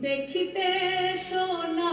দেখিতে সোনা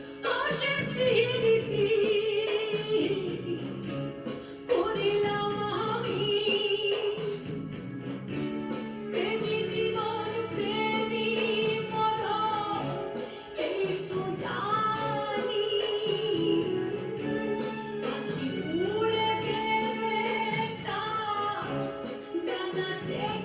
mistake.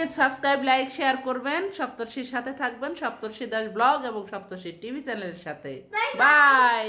Please subscribe like share করবেন। সপ্তর্ষির সাথে থাকবেন। সপ্তর্ষি দাস ব্লগ এবং সপ্তর্ষি টিভি চ্যানেলের সাথে। বাই